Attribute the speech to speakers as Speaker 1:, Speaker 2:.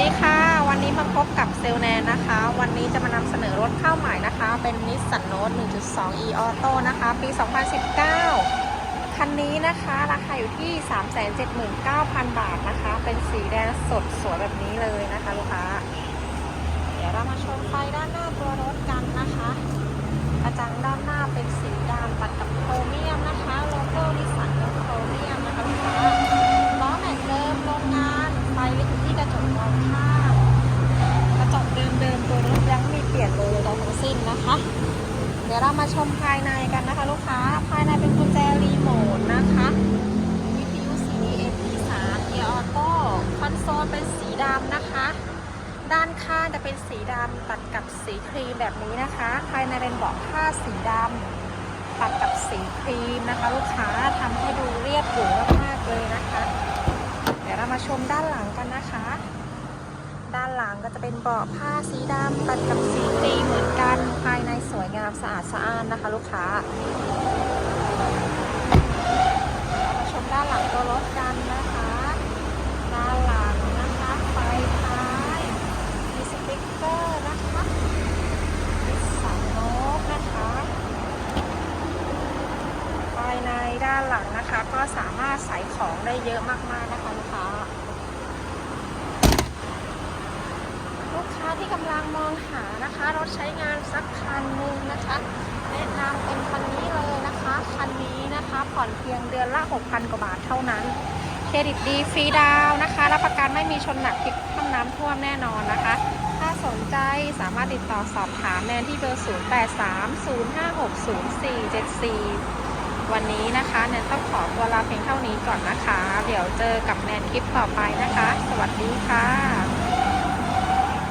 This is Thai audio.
Speaker 1: ดีค่ะ วันนี้มาพบกับเซลแนนนะคะ วันนี้จะมานำเสนอรถเข้าใหม่นะคะ เป็นนิสสันโนต1.2 e auto นะคะ ปี 2019 คันนี้นะคะ ราคาอยู่ที่ 379,000 บาทนะคะ เป็นสีแดงสดสวยแบบนี้เลยนะคะลูกค้า เดี๋ยวเรามาชมไฟด้านหน้าตัวรถกันนะคะ กระจังด้านหน้าเป็นสีดำตัดกับ นะคะ เดี๋ยวเรามาชมภายในกันนะคะ ลูกค้า ภายในเป็นกุญแจรีโมทนะคะวิทยุ CD MP3 เกียร์ออโต้คอนโซลเป็นสีดำนะคะ ด้านข้างจะเป็นสีดำตัดกับสีครีมแบบนี้นะคะ ภายในเป็นเบาะผ้าสีดำตัดกับสีครีมนะคะ ลูกค้าทำให้ดูเรียบหรูมากๆเลยนะคะ เดี๋ยวเรามาชมด้านหลังกันนะคะ ด้านหลังก็จะเป็นเบาะผ้าสีดำตัดกับสีครีมเหมือนกันภายในสวยงามสะอาดสะอ้านนะคะ ลูกค้ามาชมด้านหลังตัวรถกันนะคะ ด้านหลังนะคะไฟท้ายมีสติ๊กเกอร์นะคะมีสันโน้ตนะคะภายในด้านหลังนะคะ ก็สามารถใส่ของได้เยอะมากๆนะคะลูกค้า ลูกค้า ที่กำลังมองหานะคะรถใช้งานสักคันหนึ่งนะคะแนะนำเป็นคันนี้เลยนะคะคันนี้นะคะ ผ่อนเพียงเดือนละ 6,000 กว่าบาทเท่านั้น เครดิตดีฟรีดาวนะคะรับประกันไม่มีชนหนักพลิกคว่ำน้ำท่วมแน่นอนนะคะ ถ้าสนใจสามารถติดต่อสอบถามแนนที่เบอร์ 0830560474 วันนี้นะคะแนนต้องขอตัวลาเพียงเท่านี้ก่อนนะคะ เดี๋ยวเจอกับแนนคลิปต่อไปนะคะ สวัสดีค่ะ